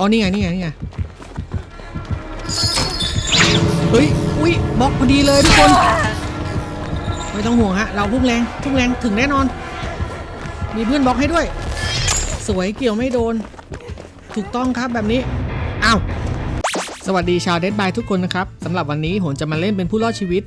อ๋อนี่ไงนี่ไงนี่ไงเฮ้ยอุ้ยบล็อกพอดีเลยทุกคน ไม่ต้องห่วงฮะ เราพุ่งแรงพุ่งแรงถึงแน่นอน มีเพื่อนบล็อกให้ด้วย สวยเกี่ยวไม่โดน ถูกต้องครับแบบนี้อ้าวสวัสดีชาวเดดบายทุกคนนะครับสำหรับวันนี้ผมจะมาเล่นเป็นผู้รอดชีวิต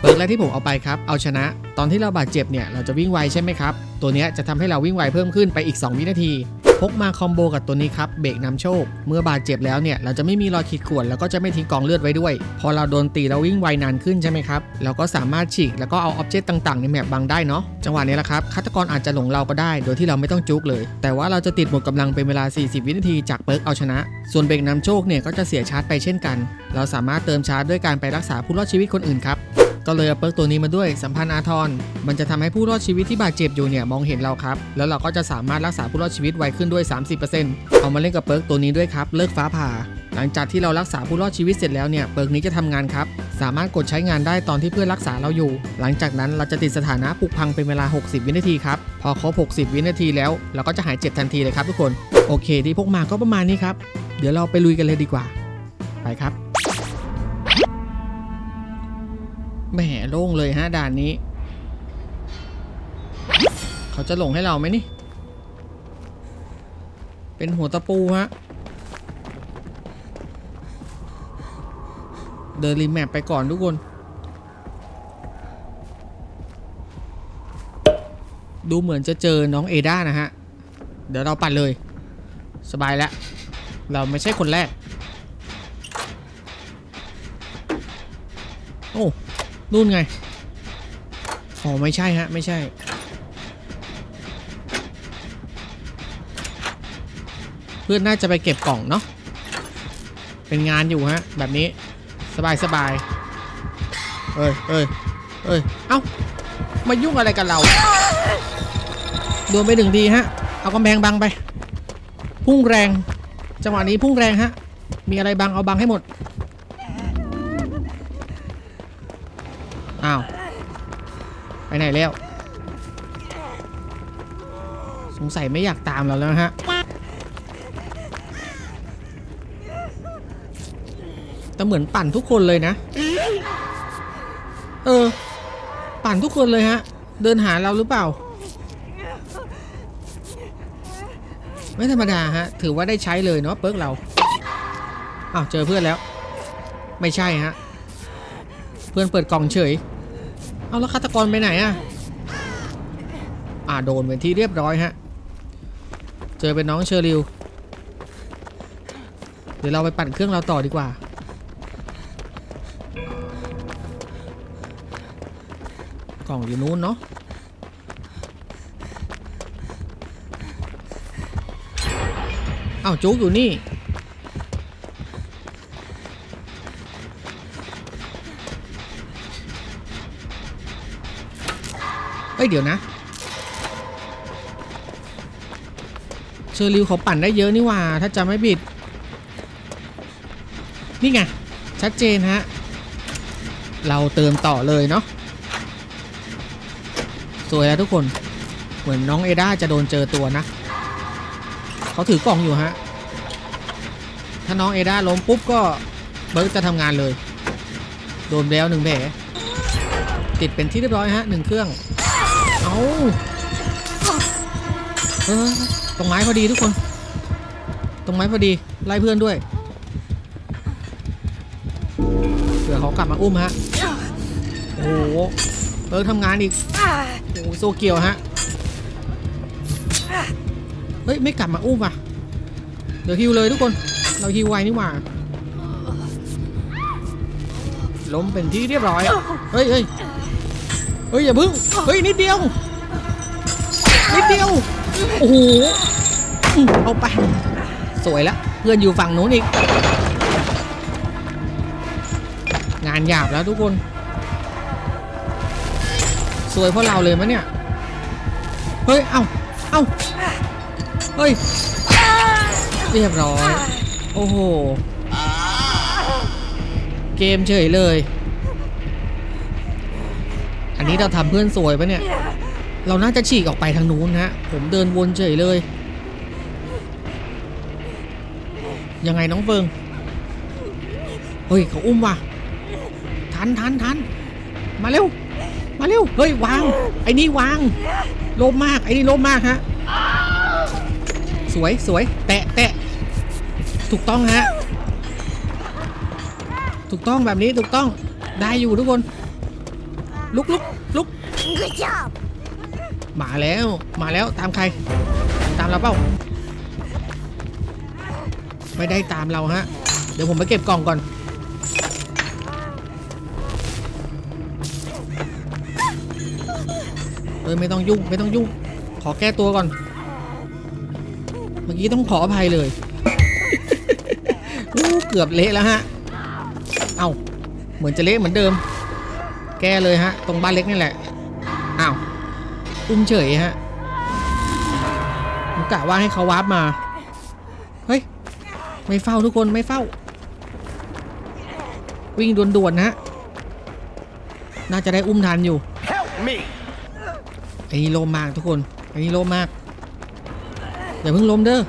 เปิร์กแรกที่ผมเอาไปครับ เอาชนะ ตอนที่เราบาดเจ็บเนี่ย เราจะวิ่งไวใช่ไหมครับ ตัวนี้จะทำให้เราวิ่งไวเพิ่มขึ้นไปอีก 2 วินาที พกมาคอมโบกับตัวนี้ครับเบรกนำโชค เมื่อบาดเจ็บแล้วเนี่ยเราจะไม่มีรอยขีดข่วนแล้วก็จะไม่ทิ้งกองเลือดไว้ด้วย พอเราโดนตีเราวิ่งไวนานขึ้นใช่ไหมครับเราก็สามารถฉีกแล้วก็เอาอ็อบเจกต์ต่างๆ ในแมปบังได้เนาะจังหวะนี้แหละครับฆาตกรอาจจะหลงเราก็ได้ โดยที่เราไม่ต้องจุกเลย แต่ว่าเราจะติดหมดกำลังเป็นเวลา 40 วินาทีจากเปิร์กเอาชนะ ส่วนเบรกนำโชคเนี่ยก็จะเสียชาร์จไปเช่นกัน เราสามารถเติมชาร์จด้วยการไปรักษาผู้รอดชีวิตคนอื่นครับ ก็เลยเอาเปิร์กตัวนี้มาด้วยสัมพันธ์อาทรมันจะทำให้ผู้รอดชีวิตที่บาดเจ็บอยู่เนี่ยมองเห็นเราครับ แล้วเราก็จะสามารถรักษาผู้รอดชีวิตไวขึ้นด้วย 30%เอามาเล่นกับเปิร์กตัวนี้ด้วยครับ เลิกฟ้าผ่า หลังจากที่เรารักษาผู้รอดชีวิตเสร็จแล้วเนี่ยเปิร์กนี้จะทำงานครับ สามารถกดใช้งานได้ตอนที่เพื่อนรักษาเราอยู่ หลังจากนั้นเราจะติดสถานะผุพังเป็นเวลา 60 วินาทีครับ พอครบ 60 วินาทีแล้ว เราก็จะหายเจ็บทันทีเลยครับทุกคน โอเค ที่พกมาก็ประมาณนี้ครับ เดี๋ยวเราไปลุยกันเลยดีกว่า ไปครับ แหมโล่งเลยฮะด่านนี้ เขาจะหลงให้เราไหมนี่ เป็นหัวตะปูฮะ เดินริมแมปไปก่อนทุกคน ดูเหมือนจะเจอน้องเอด้านะฮะ เดี๋ยวเราปัดเลย สบายแล้ว เราไม่ใช่คนแรก โอ้ นู่นไง อ๋อ ไม่ใช่ฮะ ไม่ใช่ เพื่อนน่าจะไปเก็บกล่องเนาะ เป็นงานอยู่ฮะ แบบนี้ สบายสบายเอ้ยเอ้ยเอ้ย เอ้า มายุ่งอะไรกันเรา โดนไปหนึ่งทีฮะ เอากำแพงบังไป พุ่งแรง จังหวะนี้พุ่งแรงฮะ มีอะไรบังเอาบังให้หมด อ้าว ไปไหนแล้ว สงสัยไม่อยากตามเราแล้วนะฮะ แต่เหมือนปั่นทุกคนเลยนะ เออ ปั่นทุกคนเลยฮะ เดินหาเราหรือเปล่า ไม่ธรรมดาฮะ ถือว่าได้ใช้เลยเนาะเปิร์กเรา อ้าว เจอเพื่อนแล้ว ไม่ใช่ฮะ เพื่อนเปิดกล่องเฉย เอาแล้วฆาตกรไปไหนอะอ่าโดนเป็นที่เรียบร้อยฮะ เจอเป็นน้องเชอริว เดี๋ยวเราไปปั่นเครื่องเราต่อดีกว่า กล่องอยู่นู้นเนาะอ้าวจุกอยู่นี่ อ้ยเดี๋ยวนะเชอริวเขาปั่นได้เยอะนี่ว่า ถ้าจำไม่ผิด นี่ไง ชัดเจนฮะ เราเติมต่อเลยเนาะสวยแล้วทุกคน เหมือนน้องเอด้าจะโดนเจอตัวนะ เขาถือกล่องอยู่ฮะ ถ้าน้องเอด้าล้มปุ๊บก็เบิร์กจะทำงานเลย โดนแล้วหนึ่งแผลติดเป็นที่เรียบร้อยฮะหนึ่งเครื่องาเออตรงไม้พอดีทุกคน ตรงไม้พอดี ไล่เพื่อนด้วยเผื่อเขากลับมาอุ้มฮะ โอ้โหเลิกทำงานอีก โอ้โหโซเกียวฮะ เฮ้ย ไม่กลับมาอุ้มว่ะ เดี๋ยวฮิวเลยทุกคน เราฮิวไวนี่หว่า ล้มเป็นที่เรียบร้อย เฮ้ยเฮ้ยเฮ้ยอย่าพึ่งเฮ้ยนิดเดียว นิดเดียว โอ้โหเอาไป สวยแล้ว เพื่อนอยู่ฝั่งนู้นอีก งานหยาบแล้วทุกคน สวยเพราะเราเลยมะเนี่ย เฮ้ย เอ้าเอ้าเฮ้ย เรียบร้อย โอ้โห เกมเฉยเลย อันนี้เราทำเพื่อนสวยปะเนี่ย เราน่าจะฉีกออกไปทางนู้นฮะ ผมเดินวนเฉยเลย ยังไงน้องเฟิง เฮ้ยเขาอุ้มว่ะ ทันทันทัน มาเร็ว มาเร็ว เฮ้ยวาง ไอ้นี่วาง โลภมาก ไอ้นี่โลภมากฮะ สวยสวย แตะแตะ ถูกต้องฮะ ถูกต้องแบบนี้ถูกต้อง ได้อยู่ทุกคน ลุกลุกลุก Good job. มาแล้วมาแล้วตามใคร ตามเราเปล่าไม่ได้ตามเราฮะ เดี๋ยวผมไปเก็บกล่องก่อน เออไม่ต้องยุ่งไม่ต้องยุ่งขอแก้ตัวก่อน เมื่อกี้ต้องขออภัยเลยเกือบเละแล้วฮะ เอ้าเหมือนจะเละเหมือนเดิม แก้เลยฮะ ตรงบ้านเล็กนี่แหละ อ้าว อุ้มเฉยฮะกะว่าให้เขาวาร์ปมา เฮ้ย ไม่เฝ้าทุกคนไม่เฝ้า วิ่งด่วนๆนะฮะ น่าจะได้อุ้มทันอยู่ Help me! ไอ้นี่โลมมากทุกคนไอ้นี่โลมมาก อย่าเพิ่งล้มเด้อ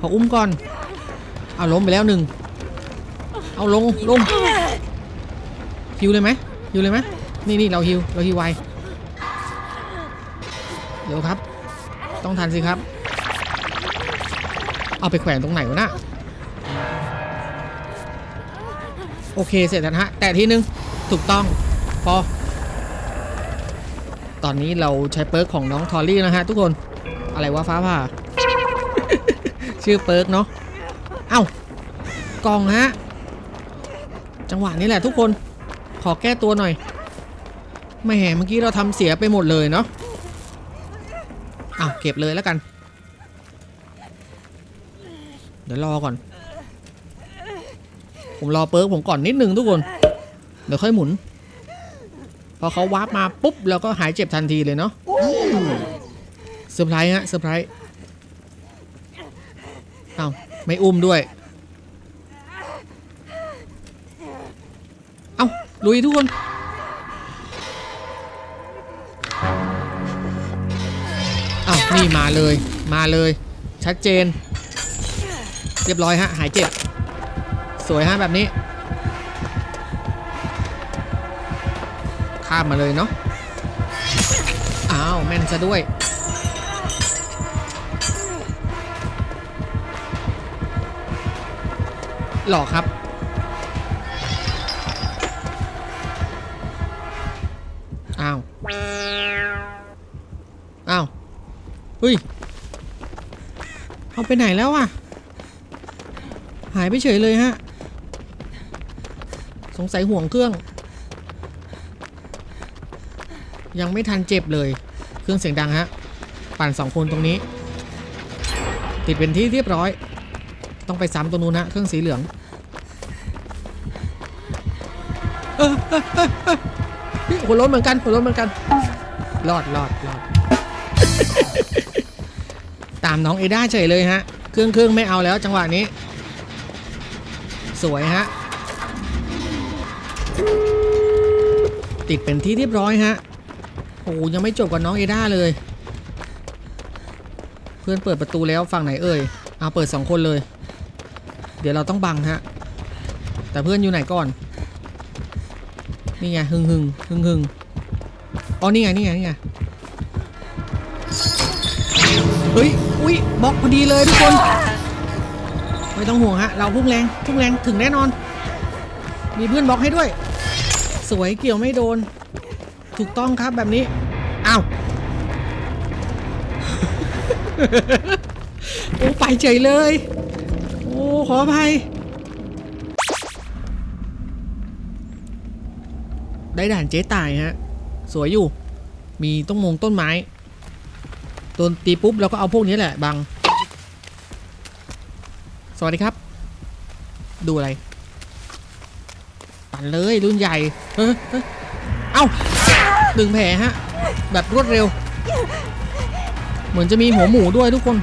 ขออุ้มก่อน เอาล้มไปแล้วหนึ่ง เอาลงลงฮิวเลยไหมฮิวเลยไหมนี่นี่เราฮิวเราฮิวไว เร็วครับ ต้องทันสิครับ เอาไปแขวนตรงไหนวะนะโอเคเสร็จแล้วฮะ แต่ทีนึง ถูกต้อง พอ ตอนนี้เราใช้เปิร์กของน้องทอรี่นะฮะทุกคน อะไรวะฟ้าผ่า ชื่อเปิร์กเนาะ เอ้ากล่องฮะ จังหวะนี้แหละทุกคน ขอแก้ตัวหน่อยไม่แหมเมื่อกี้เราทำเสียไปหมดเลยเนาะ ก็บเลยแล้วกัน เดี๋ยวรอก่อน ผมรอเปิร์กผมก่อนนิดนึงทุกคน เดี๋ยวค่อยหมุน พอเขาวาร์ปมาปุ๊บเราก็หายเจ็บทันทีเลยเนาะเซอร์ไพรส์ฮะเซอร์ไพรส์เอ้าไม่อุ้มด้วย เอ้าลุยทุกคน มาเลยมาเลย ชัดเจน เรียบร้อยฮะ หายเจ็บ สวยฮะแบบนี้ ข้ามมาเลยเนาะอ้าว แม่นซะด้วยหลอกครับ เฮ้ย เอาไปไหนแล้วอะ หายไปเฉยเลยฮะ สงสัยห่วงเครื่อง ยังไม่ทันเจ็บเลย เครื่องเสียงดังฮะ ปั่นสองคนตรงนี้ ติดเป็นที่เรียบร้อย ต้องไปซ้ำตรงนู้นฮะ เครื่องสีเหลืองหัวรถเหมือนกันหัวรถเหมือนกัน รอดรอดรอด ตามน้องเอด้าเฉยเลยฮะ เครื่องเครื่องไม่เอาแล้วจังหวะนี้ สวยฮะ ติดเป็นที่เรียบร้อยฮะ โอ้ยังไม่จบกับน้องเอด้าเลย เพื่อนเปิดประตูแล้วฝั่งไหนเอ่ย เอาเปิดสองคนเลย เดี๋ยวเราต้องบังฮะ แต่เพื่อนอยู่ไหนก่อน นี่ไง หึงหึงหึงหึงอ๋อ นี่ไง นี่ไง นี่ไง เฮ้ย อุ้ยบล็อกพอดีเลยทุกคน ไม่ต้องห่วงฮะ เราพุ่งแรงพุ่งแรงถึงแน่นอน มีเพื่อนบล็อกให้ด้วย สวยเกี่ยวไม่โดน ถูกต้องครับแบบนี้อ้าวโอ้ไปเฉยเลย โอ้ขออภัยได้ด่านเจ๊ตายฮะ สวยอยู่ มีต้นมงต้นไม้ โดนตีปุ๊บเราก็เอาพวกนี้แหละบัง สวัสดีครับ ดูอะไร ปั่นเลยรุ่นใหญ่เฮ้ยเอ้าดึงแผลฮะ แบบรวดเร็ว เหมือนจะมีหัวหมูด้วยทุกคน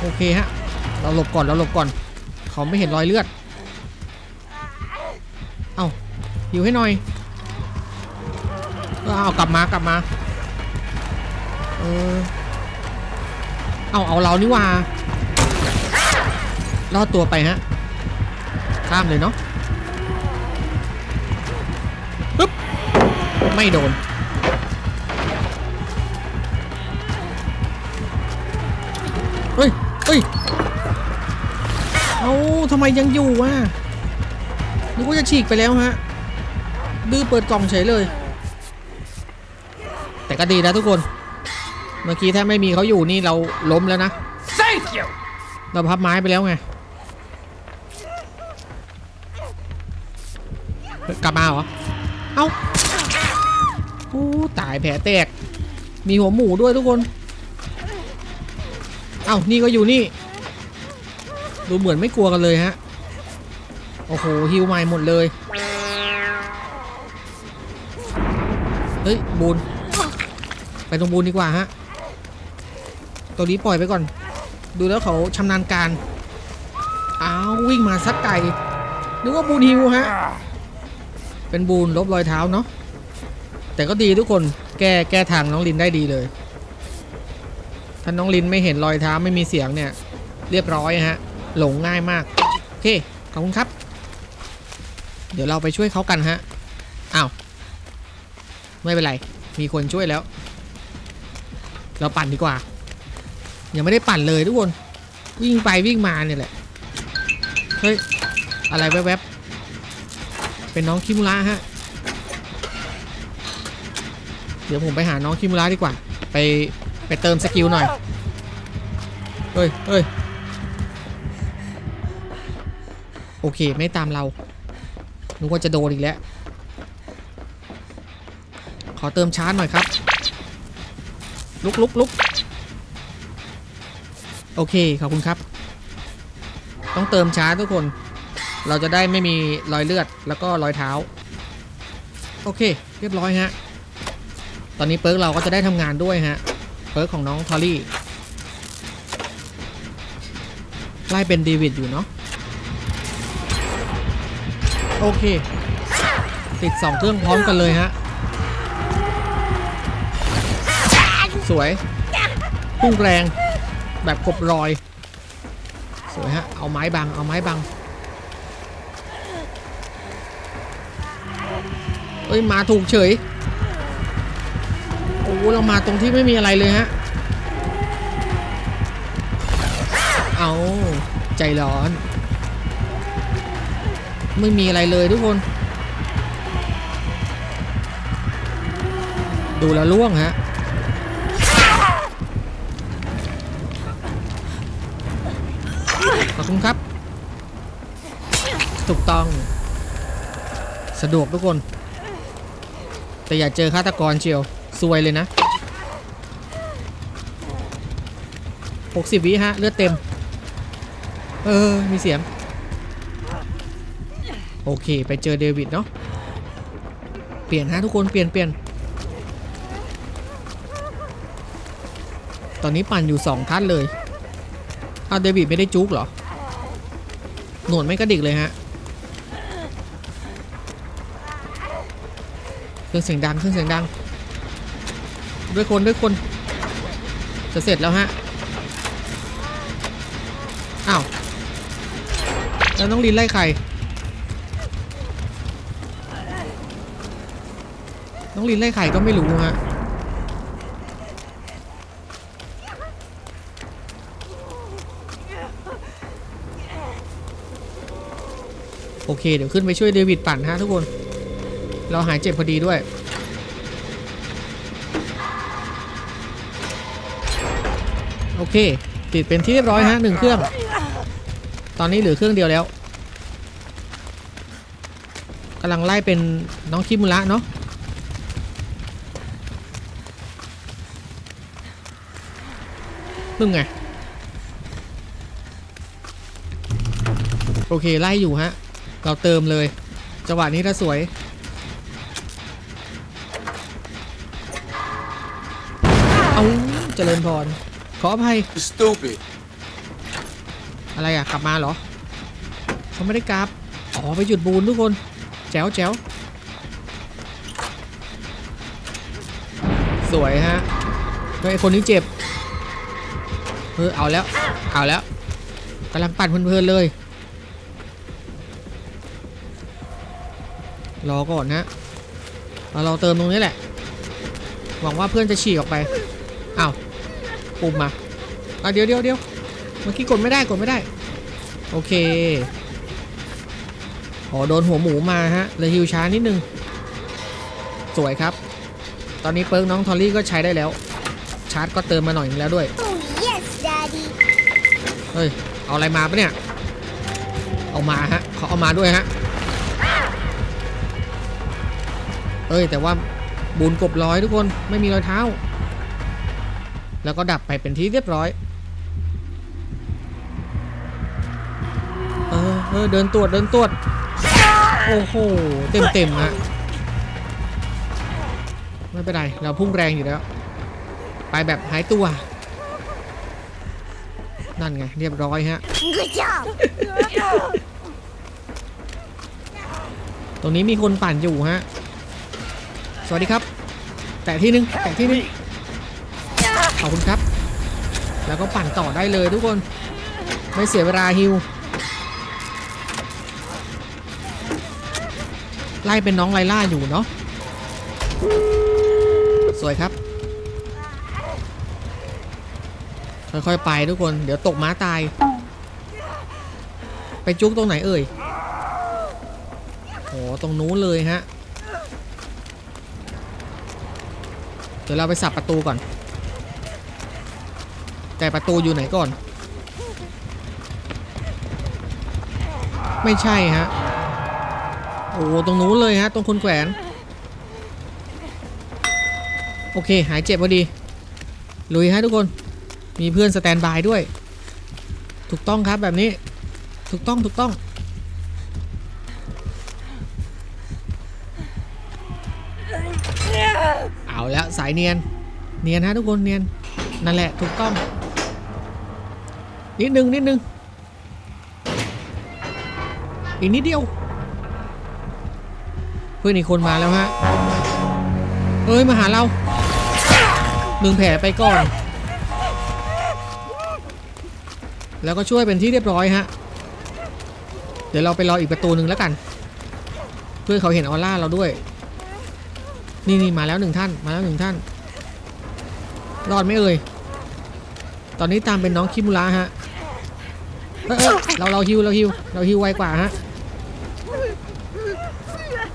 โอเคฮะ เราหลบก่อนเราหลบก่อน เขาไม่เห็นรอยเลือด เอ้าหิวให้หน่อยเอากลับมากลับมา เออเอาเอาเรานี่ว่าลอดตัวไปฮะ ข้ามเลยเนาะปึ๊บ ไม่โดน เฮ้ยเฮ้ย เอาทำไมยังอยู่วะนึกว่าจะฉีกไปแล้วฮะ ดื้อเปิดกล่องเฉยเลย แต่ก็ดีนะทุกคน เมื่อกี้ถ้าไม่มีเขาอยู่นี่เราล้มแล้วนะ Thank you! เราพับไม้ไปแล้วไงเฮ้ยกลับมาเหรอ เอ้าโอ้ตายแผลแตก มีหัวหมูด้วยทุกคน เอ้านี่ก็อยู่นี่ ดูเหมือนไม่กลัวกันเลยฮะ โอ้โหฮิวใหม่หมดเลย เฮ้ยบูนไปตรงบูนดีกว่าฮะ ตัวนี้ปล่อยไปก่อน ดูแล้วเขาชำนาญการอ้าววิ่งมาสักไก่นึกว่าบูนฮิวฮะ เป็นบูนลบรอยเท้าเนาะแต่ก็ดีทุกคนแก้แก้ทางน้องลินได้ดีเลย ถ้าน้องลินไม่เห็นรอยเท้าไม่มีเสียงเนี่ย เรียบร้อยฮะ หลงง่ายมาก โอเค ขอบคุณครับ เดี๋ยวเราไปช่วยเขากันฮะอ้าวไม่เป็นไร มีคนช่วยแล้ว เราปั่นดีกว่า ยังไม่ได้ปั่นเลยทุกคน วิ่งไปวิ่งมาเนี่ยแหละ เฮ้ย อะไรแวบๆเป็นน้องคิมุระฮะ เดี๋ยวผมไปหาน้องคิมุระดีกว่า ไปไปเติมสกิลหน่อย เฮ้ยเฮ้ยโอเค ไม่ตามเรานึกว่าจะโดนอีกแล้ว ขอเติมชาร์จหน่อยครับ ลุกลุกลุก โอเค ขอบคุณครับ ต้องเติมช้าทุกคน เราจะได้ไม่มีรอยเลือดแล้วก็รอยเท้า โอเค เรียบร้อยฮะ ตอนนี้เปิร์กเราก็จะได้ทำงานด้วยฮะ เปิร์กของน้องทอรี่ไล่เป็นเดวิดอยู่เนาะโอเค ติดสองเครื่องพร้อมกันเลยฮะ สวยพุ่งแรง แบบกบรอยสวยฮะ เอาไม้บัง เอาไม้บัง เอ้ย มาถูกเฉย โอ้โหเรามาตรงที่ไม่มีอะไรเลยฮะ เอาใจร้อน ไม่มีอะไรเลยทุกคน ดูแล้วล่วงฮะ คุณครับ ถูกต้อง สะดวกทุกคน แต่อย่าเจอฆาตกรเชียวซวยเลยนะ 60 วิฮะ เลือดเต็ม เออ มีเสียง โอเค ไปเจอเดวิดเนาะ เปลี่ยนฮะทุกคน เปลี่ยนเปลี่ยนตอนนี้ปั่นอยู่ 2 ท่านเลยอ้าเดวิดไม่ได้จุกเหรอ หนวดไม่กระดิกเลยฮะ เครื่องเสียงดังเครื่องเสียงดัง ด้วยคนด้วยคน จะเสร็จแล้วฮะ อ้าว แล้วน้องลินไล่ใคร น้องลินไล่ใครก็ไม่รู้ฮะ โอเค เดี๋ยวขึ้นไปช่วยเดวิดปั่นฮะทุกคน เราหายเจ็บพอดีด้วย โอเค ติดเป็นที่เรียบร้อยฮะหนึ่งเครื่อง ตอนนี้เหลือเครื่องเดียวแล้วกำลังไล่เป็นน้องคิมุระเนาะมึงไง โอเค ไล่อยู่ฮะ เราเติมเลย จังหวะนี้ถ้าสวย เอาเจริญพร ขออภัย Stupid. อะไรอะ กลับมาเหรอเขาไม่ได้กลับ อ๋อ ไปหยุดบูนทุกคน แจ๋วแจ๋วสวยฮะเฮ้ยไอ้คนนี้เจ็บเออเอาแล้ว เอาแล้วกำลังปั่นเพลินๆเลย รอก่อนฮะเอาเราเติมตรงนี้แหละ หวังว่าเพื่อนจะฉีกออกไปอ้าวปุ่มมาอะเดี๋ยวเดี๋ยวเดี๋ยวเมื่อกี้กดไม่ได้กดไม่ได้ โอเคอ๋อโดนหัวหมูมาฮะเลยฮิวช้านิดนึง สวยครับ ตอนนี้เปิร์กน้องทอลลี่ก็ใช้ได้แล้ว ชาร์จก็เติมมาหน่อยนึงแล้วด้วย Oh, yes, Daddy. เฮ้ย เอาอะไรมาปะเนี่ย เอามาฮะเขาเอามาด้วยฮะ เอ้ยแต่ว่าบุญกบร้อยทุกคนไม่มีรอยเท้า แล้วก็ดับไปเป็นที่เรียบร้อย เออเออเดินตรวจเดินตรวจโอ้โหเต็มเต็มๆฮะไม่เป็นไรเราพุ่งแรงอยู่แล้ว ไปแบบหายตัว นั่นไงเรียบร้อยฮะ Good job. ตรงนี้มีคนปั่นอยู่ฮะ สวัสดีครับ แตะที่หนึงแตะที่หนึงขอบคุณครับ แล้วก็ปั่นต่อได้เลยทุกคน ไม่เสียเวลาฮิวไล่เป็นน้องไลล่าอยู่เนาะสวยครับ ค่อยๆไปทุกคน เดี๋ยวตกม้าตาย ไปจุกตรงไหนเอ่ยโอ้ตรงนู้นเลยฮะ เดี๋ยวเราไปสับประตูก่อน แต่ประตูอยู่ไหนก่อน ไม่ใช่ฮะ โอ้ตรงนู้นเลยฮะ ตรงคนแขวน โอเค หายเจ็บพอดี ลุยฮะทุกคน มีเพื่อนสแตนบายด้วย ถูกต้องครับแบบนี้ ถูกต้องถูกต้องายเนียน เนียนฮะทุกคนเนียน นั่นแหละถูกต้อง นิดนึงนิดนึง อีกนิดเดียว เพื่อนอีกคนมาแล้วฮะ เอ้ยมาหาเราหนึ่งแผลไปก่อน แล้วก็ช่วยเป็นที่เรียบร้อยฮะ เดี๋ยวเราไปรออีกประตูหนึ่งแล้วกัน เพื่อนเขาเห็นออร่าเราด้วย นี่นี่มาแล้วหนึ่งท่านมาแล้วหนึ่งท่าน รอดไหมเอ่ย ตอนนี้ตามเป็นน้องคิมุระฮะเออเราเราฮิวเราฮิวเราฮิวไวกว่าฮะ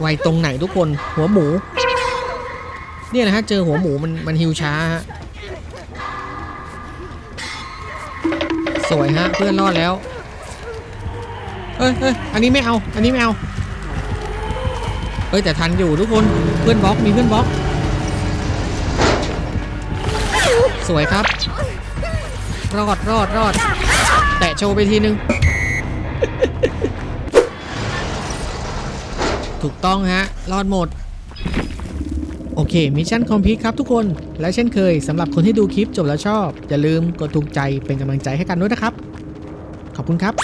ไวตรงไหนทุกคนหัวหมู เนี่ยนะฮะเจอหัวหมูมันมันฮิวช้าฮะ สวยฮะเพื่อนรอดแล้วเอ้ยเอ้ยอันนี้ไม่เอา อันนี้ไม่เอา อ้ยแต่ทันอยู่ทุกคนเพื่อนบล็อกมีเพื่อนบล็อก สวยครับ รอดรอดรอด แตะโชว์ไปทีนึง ถูกต้องฮะ รอดหมด โอเคมิชชั่นคอมพลีทครับทุกคน และเช่นเคยสำหรับคนที่ดูคลิปจบแล้วชอบ อย่าลืมกดถูกใจเป็นกำลังใจให้กันด้วยนะครับ ขอบคุณครับ